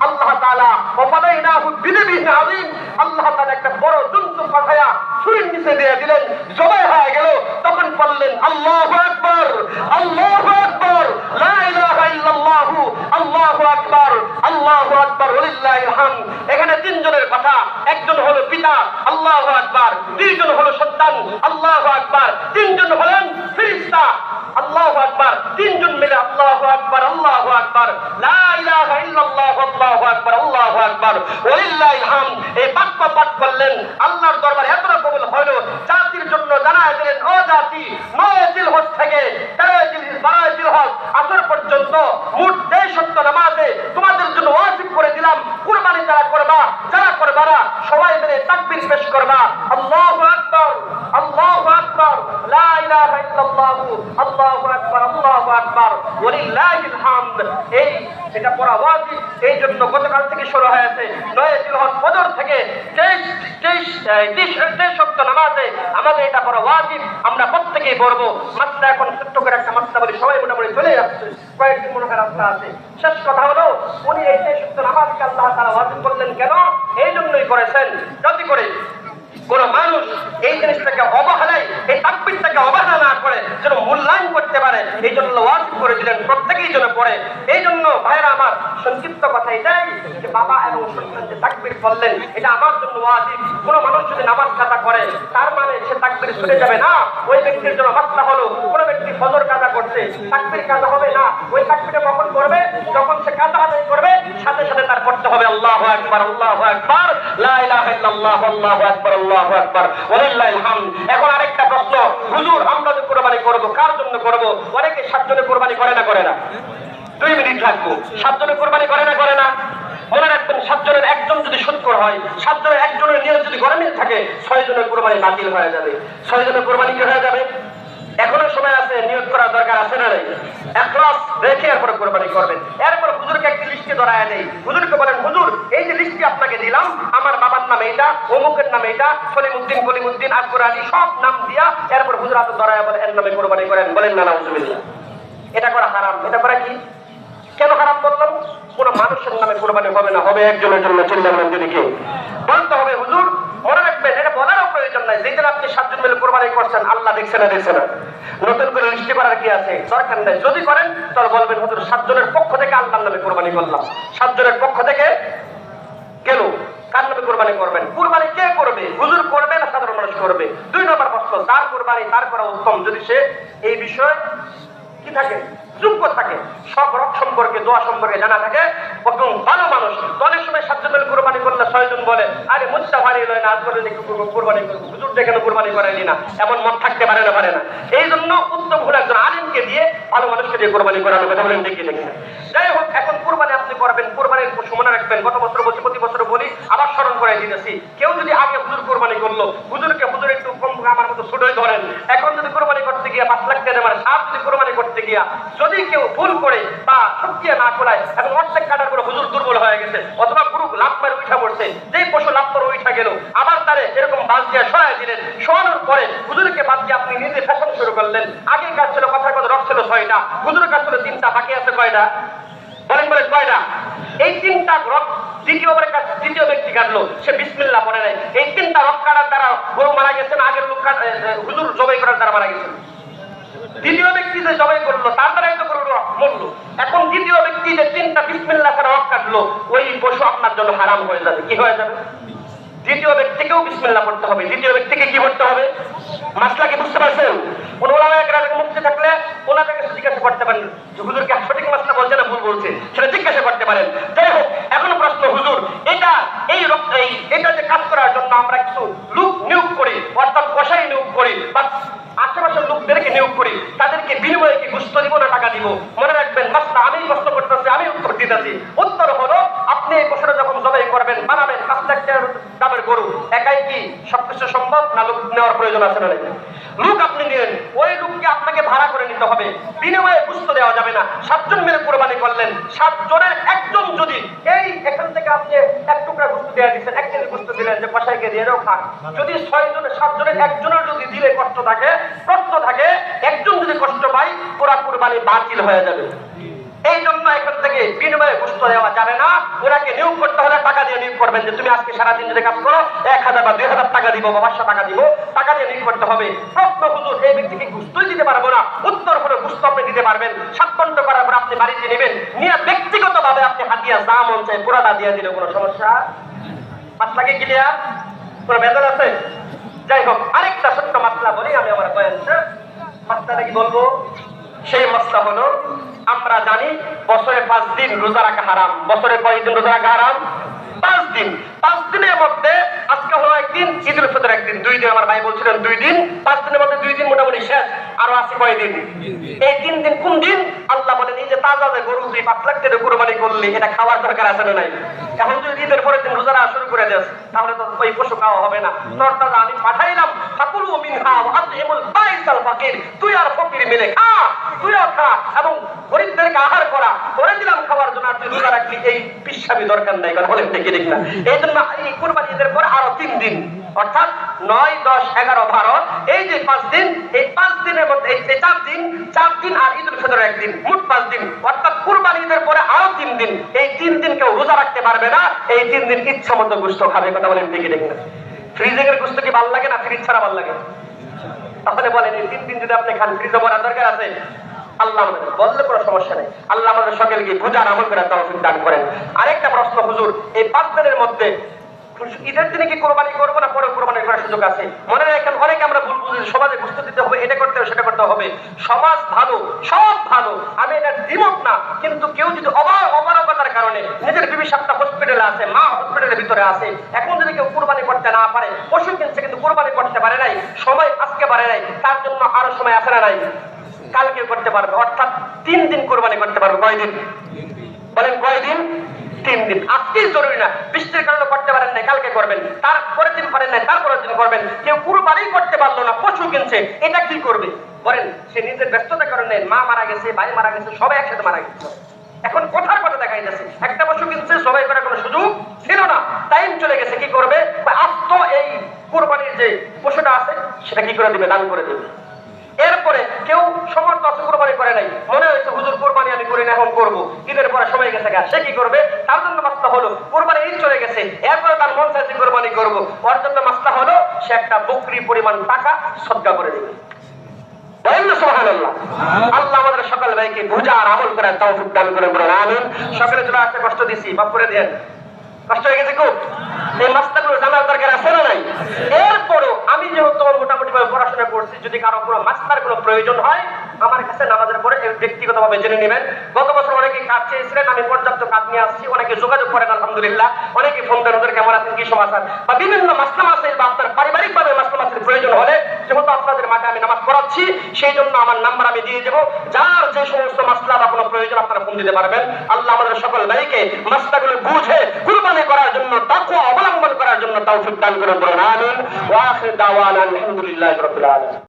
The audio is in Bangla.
আল্লাহ তাআলা ওয়াফাদাইনাহু বিদিবিন আযীম। আল্লাহ তাআলা একটা বড় জন্তু পাঠায়া ছুরির নিচে দিয়ে দিলেন। জবাই হয়ে গেল। তখন বললেন, আল্লাহু আকবার! আল্লাহু আকবার! লা ইলাহা ইল্লাল্লাহু! আল্লাহু এখানে তিনজনের কথা। একজন হলো পিতা, আল্লাহু আকবার। দুইজন হলো সন্তান, আল্লাহু আকবার। তিনজন হলেন ফেরেশতা। আল্লাহু আকবার। তিনজন মিলে আল্লাহু আকবার আল্লাহু আকবার। লা ইলাহা ইল্লাল্লাহু, আল্লাহু আকবার আল্লাহু আকবার। ওয়ালিল্লাহিল হামদ। এই বাক্য পাঠ করলেন। আল্লাহর দরবারে এতটা কবুল হলো জাতির জন্য জানায় দিলেন, ও জাতি, নয় জিলহজ থেকে তেরো জিল, বারো জিলহজ আসর পর্যন্ত মোট দেড় সত্য নামাজে তোমাদের জন্য ওয়াজিব করে দিলাম। কুরবানি যারা করবা। বাবারা সবাই মিলে তাকবির পেশ করবা, আল্লাহু আকবার আল্লাহু আকবার, লা ইলাহা ইল্লাল্লাহু, আল্লাহু আকবার আল্লাহু আকবার, ওয়ালিল্লাহিল হামদ। এই এটা পড়া ওয়াজিব, এই জন্য গতকাল থেকে শুরু হয়েছে, নয় জিলহজ বদর থেকে 23 23 23 পাঁচক্ত নামাজে আমাদের এটা করা ওয়াজিব। আমরা প্রত্যেকেই পড়ব। মাত্রা এখন ছোট্ট করে একটা মাত্রা বলি, সবাই মোটামুটি চলে যাচ্ছে। কয়েকদিন মনে হয় রাস্তা আছে। শেষ কথা হলো, উনি এই যে সুস্থ নামাজ আল্লাহ তারা ওয়াজিব করলেন কেন? এই জন্যই করেছেন। যদি করে কোন মানুষ এই জিনিসটাকে অবহেলায়, এই তাকবিরটাকে অবহেলা না করে, যেন মূল্যায়ন করতে পারে। এই জন্য ওয়াজিব করে দিলেন প্রত্যেকেই যেন পড়ে। এই জন্য ভাইরা আমার সংক্ষিপ্ত কথা এটাই যে বাবা এবং সন্তান যে তাকবির বললেন এটা আমার জন্য ওয়াজিব। কোন মানুষ যদি নামাজ কাজা করে, তার মানে সে তাকবির ছুটে যাবে না। ওই ব্যক্তির জন্য মাসলা হলো, কোন ব্যক্তি ফজর কাজা করছে, তাকবির কাজা হবে না। ওই তাকবিরটা কখন করবে? যখন সে কাজা আদায় করবে, সাথে সাথে তার পড়তে হবে আল্লাহ একবার আল্লাহু ওয়ালিল্লাহিল এখন আরেকটা প্রশ্ন, হুজুর, আমরা যে কুরবানি করব কার জন্য করব? অনেকে সাতজনে কোরবানি করে না করে না। দুই মিনিট থাকব সাতজনে কোরবানি করে না করে না। মনে রাখবেন, সাতজনের একজন যদি সত্তর হয়, সাতজনের একজনের নিয়ত যদি গরমিল মিল থাকে ছয় জনের কোরবানি বাতিল হয়ে যাবে। ছয় জনের কোরবানি কি হয়ে যাবে? এখনও সময় আছে, নিয়োগ করার দরকার আছে না একলাস রেখে এরপরে কোরবানি করবেন। হুজুরকে একটি লিস্টে ধরায় হুজুরকে বলেন, হুজুর, এই যে লিস্টটি আপনাকে দিলাম, আমার বাবার অমুকের সলিমুদ্দিন কলিমুদ্দিন আকবর আলী সব নাম দিয়া এরপর হুজুর হাতে ধরায় বলে, এর নামে কোরবানি করেন। বলেন, না না এটা করা হারাম। এটা করা কি? কেন হারাম বললাম? কোন মানুষের নামে কোরবানি হবে না, হবে একজনের জন্য, চিল্লাবেন যদি কেউ। বলতে হবে, হুজুর যেদিন আপনি সাতজন মিলে কোরবানি করছেন, আল্লাহ দেখছে না দেখছে না। নতুন করে লিস্টি করার কি আছে? দরকার নেই। যদি করেন, তাহলে বলবেন, হুজুর, সাতজনের পক্ষ থেকে আল্লাহর নামে কোরবানি করলাম। সাতজনের পক্ষ থেকে গেল কার নামে কোরবানি করবেন? কোরবানি কে করবে? হুজুর করবে না সাধারণ মানুষ করবে? দুই নম্বর প্রশ্ন তার কোরবানি, তার করা উত্তম। যদি সে এই বিষয়ে কি থাকে? যোগ্য থাকে। সব রক সম্পর্কে, দোয়া সম্পর্কে জানা থাকে। এবং ভালো মানুষ অনেক সময় সাতজন কোরবানি করলে ছয়জন বলে, আরে মুচ্ছা ভারী লয় না, আজ করে দেখি কোরবানি করব হুজুর দেখে কোরবানি করাইলি না। এমন মত থাকতে পারে না পারে না। এই জন্য উত্তম হলো একজন আলিমকে দিয়ে ভালো মানুষকে দিয়ে কোরবানি করানো কথা বলেন, দেখি দেখি। যাই হোক, এখন কোরবানি আপনি করবেন, কোরবানির পশু মনে রাখবেন। গত বছর বলছি, প্রতি বছর বলি, আবার স্মরণ করে দিতেছি। কেউ যদি আগে হুজুর কোরবানি করল, হুজুরকে হুজুর একটু কম আমার মতো ছোটই ধরেন। এখন যদি কোরবানি করতে গিয়ে পাঁচ লাখ টাকা মানে সাপ, যদি কোরবানি করতে গিয়া যদি কেউ ভুল করে বা সত্যি না করায় এখন অর্ধেক কাটার করে হুজুর দুর্বল হয়ে গেছে, অথবা গুরু লাভ মারে উঠা পড়ছে, যেই পশু লাভ করে উঠা গেল, আবার তারে এরকম বাদ দিয়ে সরাই দিলেন শোয়ানোর পরে হুজুরকে বাদ দিয়ে আপনি নিজে ফ্যাশন শুরু করলেন। আগে কাজ ছিল কথার কথা রক ছিল ছয়টা, হুজুরের কাজ ছিল তিনটা, বাকি আছে কয়টা? বলেন বলেন, কয়টা? এই তিনটা রক দ্বিতীয়বারের কাছে তৃতীয় ব্যক্তি কাটলো, সে বিসমিল্লাহ পড়ে নাই। এই তিনটা রক কাটার দ্বারা গরু মারা গেছেন, আগের লোক হুজুর জবাই করার দ্বারা মারা গেছেন। দ্বিতীয় ব্যক্তি যে জবাই করল, তার দ্বারাই তো গরু মরলো। এখন দ্বিতীয় ব্যক্তি যে তিনটা বিসমিল্লাহ ছাড়া রক কাটলো, ওই পশু আপনার জন্য হারাম হয়ে যাবে। কি হয়ে যাবে? দ্বিতীয় ব্যক্তিকেও বিসমিল্লাহ পড়তে হবে। দ্বিতীয় ব্যক্তিকে কি করতে হবে? মাসলা কি বুঝতে পারছেন? কোন ওলামা একরাম মুক্তি থাকলে ওনাদের কাছে জিজ্ঞাসা করতে পারেন হুজুরকে সঠিক মাসলা বলছে না ভুল বলছে? সেটা জিজ্ঞাসা করতে পারেন। যাই হোক, এখন প্রশ্ন, হুজুর, এটা, এই এই, এটা যে কাজ করার জন্য আমরা কিছু লোক নিয়োগ করি, অর্থাৎ কষাই নিয়োগ করি, বা আশেপাশের লোকদেরকে নিয়োগ করি তাদেরকে বিনিময়ে কি গুস্ত দিব না টাকা দিব? মনে রাখবেন, মাসলা আমি প্রশ্ন করতেছি আমি উত্তর দিতেছি। উত্তর হলো, আপনি এই পশুটা যখন জবাই করবেন, বানাবেন পাঁচ লাখ টাকার দামের গরু, একাই কি সবকিছু সম্ভব না লোক নেওয়ার প্রয়োজন আছে না লোক আপনি নিলেন ওই লোককে আপনাকে ভাড়া করে নিতে হবে। বিনিময়ে গুস্ত দেওয়া যাবে না। সাতজন মিলে কোরবানি করলেন, সাতজনের একজন যদি এই আপনি এক টুকরা গুস্ত দেওয়া দিচ্ছেন একজনের গুস্ত দিলেন যে কষাইকে দিয়ে এরও খান যদি ছয় জনের সাতজনের একজনের যদি দিলে কষ্ট থাকে প্রশ্ন থাকে একজন যদি কষ্ট পায় পুরা কোরবানি বাতিল হয়ে যাবে। এই জন্য এখান থেকে বিনিময়ে গুস্ত দেওয়া যাবে না। ওনাকে নিয়োগ করতে হলে টাকা দিয়ে নিয়োগ করবেন যে তুমি আজকে সারাদিন যদি কাজ করো এক হাজার বা দুই হাজার টাকা দিব বা পাঁচশো টাকা দিব টাকা দিয়ে নিয়োগ করতে হবে। প্রশ্ন হুজুর এই ব্যক্তিকে গুস্তই দিতে পারব না? উত্তর হলো গুস্ত আপনি দিতে পারবেন। সাতকণ্ড করার পর আপনি বাড়িতে নেবেন। নিয়ে ব্যক্তিগত ভাবে আপনি হাতিয়া যা মন চাই পুরাটা দিয়ে দিলে কোনো সমস্যা। মাসলাকে ক্লিয়ার কোনো বেতন আছে? যাই হোক, আরেকটা ছোট্ট মাসলা বলি, আমি আমার বয়ানটা মাসলাটা কি বলব? সেই মাসলা হলো, আমরা জানি বছরে পাঁচ দিন রোজা রাখা হারাম। বছরে কয়েকদিন রোজা রাখা হারাম? পাঁচ দিন। পাঁচ দিনের মধ্যে আজকে হলো একদিন ঈদ উল ফিতর একদিন দুই দিন আমার ভাই বলছিলেন দুই দিন পাঁচ দিনের মধ্যে দুই দিন মোটামুটি শেষ আরও আছে কয়দিন এই তিন দিন কোন দিন? আল্লাহ বলেন এই যে তাজা যে গরু তুই পাঁচ লাখ টাকা কুরবানি করলি এটা খাওয়ার দরকার আছে না নাই? এখন যদি ঈদের পরের দিন রোজা রাখা শুরু করে দেস তাহলে তো ওই পশু খাওয়া হবে না। তোর তাজা আমি পাঠাইলাম ফাকুলু মিনহা ওয়া আতইমুল বাইসাল ফাকির। তুই আর ফকির মিলে খা তুইও খা এবং গরিবদেরকে আহার করা করে দিলাম খাওয়ার জন্য আর তুই রোজা রাখলি এই পিসাবি দরকার নাই কারণ বলেন ঠিক ঠিক না। এই জন্য এই কুরবানি ঈদের পর আরও তিন দিন। অর্থাৎ নয়, দশ, এগারো, বারো, এই যে পাঁচ দিন, এই পাঁচ দিনের মধ্যে, এই চার দিন চার দিন আর ঈদ উল ফিতর একদিন, মোট পাঁচ দিন। অর্থাৎ কুরবানি ঈদের পরে আরও তিন দিন। এই তিন দিন কেউ রোজা রাখতে পারবে না, এই তিন দিন ইচ্ছা মতো গুস্ত খাবে, কথা বলেন ঠিক ঠিক না ফ্রিজিং এর গুস্ত কি ভালো লাগে না? ফ্রিজ ছাড়া ভালো লাগে? তাহলে বলেন, এই তিন দিন যদি আপনি খান, ফ্রিজে ভরার দরকার আছে? আল্লাহ আমাদের বললে কোনো সমস্যা নেই। আল্লাহ আমাদের সকলকে বুঝার আমল করে তৌফিক দান করেন। আরেকটা প্রশ্ন, হুজুর, এই পাঁচ দিনের মধ্যে ঈদের দিনে কি কোরবানি করব না পরে কোরবানি করার সুযোগ আছে? মনে রাখেন, অনেকে আমরা ভুল বুঝি, সমাজে বুঝতে দিতে হবে, এটা করতে হবে, সেটা করতে হবে। সমাজ ভালো, সব ভালো। আমি এটা দ্বিমত না, কিন্তু কেউ যদি অবা অপারগতার কারণে নিজের বিবি সাতটা হসপিটালে আছে, মা হসপিটালের ভিতরে আছে, এখন যদি কেউ কোরবানি করতে না পারে, পশু কিনছে কিন্তু কোরবানি করতে পারে নাই, সময় আজকে পারে নাই, তার জন্য আরও সময় আসে না নাই? কালকে করতে পারবে, অর্থাৎ তিন দিন কোরবানি করতে পারবে কয়দিন বলেন কয়দিন তিন দিন। আজকেই জরুরি না, বৃষ্টির কারণে করতে পারেন না কালকে করবেন। তার পরের দিন পারেন না তার পরের দিন করবেন। কেউ কুরবানি করতে পারল না, পশু কিনছে, এটা কি করবে? বলেন, সে নিজের ব্যস্ততার কারণে, মা মারা গেছে, ভাই মারা গেছে, সবাই একসাথে মারা গেছে। এখন কোথার কথা দেখাই যাচ্ছে একটা পশু কিনছে, সবাই করার কোনো সুযোগ ছিল না, টাইম চলে গেছে, কি করবে? আস্ত এই কোরবানির যে পশুটা আছে, সেটা কি করে দিবে? দান করে দেবে। এরপরে কেউ সমর্থ আছে কোরবানি করে নাই। মনে হয়েছে হুজুর কোরবানি আমি করি না এখন করব। ঈদের পরে সময় গেছে গা সে কি করবে? তার জন্য মাস্তা হলো কোরবানি ঈদ চলে গেছে। এরপরে তার মন চাইছে কোরবানি করব। ওর জন্য মাস্তা হলো সে একটা বকরি পরিমাণ টাকা সদ্গা করে দেবে। সুবহানাল্লাহ। আল্লাহ আমাদের সকল ভাইকে বুঝার আমল করার তৌফিক দান করেন বলেন আমিন। সকলে জন্য একটা কষ্ট দিছি মাফ করে দেন। কষ্ট হয়ে গেছে খুব? এই মাস্টারগুলো জানার দরকার আছে না নাই? এরপরও আমি যেহেতু মোটামুটি করছি যদি কারও কোনো মাস্টার কোনো প্রয়োজন হয়, আমার কাছে নামাজের পরে ব্যক্তিগত ভাবে জেনে নেবেন। গত বছর অনেকে কাজ চেয়েছিলেন, আমি পর্যাপ্ত কাজ নিয়ে আসছি, অনেকে যোগাযোগ করেন, আলহামদুলিল্লাহ। অনেকে ফোন দেন ওদের কেমন আছেন, কি সমাচার? বা বিভিন্ন মাস্টার মাসের বা আপনার পারিবারিকভাবে মাস্টার মাসের প্রয়োজন হলে যেহেতু আপনাদের মাঠে আমি নামাজ পড়াচ্ছি, সেই জন্য আমার নাম্বার আমি দিয়ে দেবো। যার যে সমস্ত মাসলা বা কোনো প্রয়োজন, আপনারা ফোন দিতে পারবেন। আল্লাহ আমাদের সকল ভাইকে মাসলাগুলো বুঝে কুরবানি করার জন্য তাকুয়া অবলম্বন করার জন্য তাও দান করে বলুন, আমিন। ওয়া আখির দাওয়ানা আলহামদুলিল্লাহি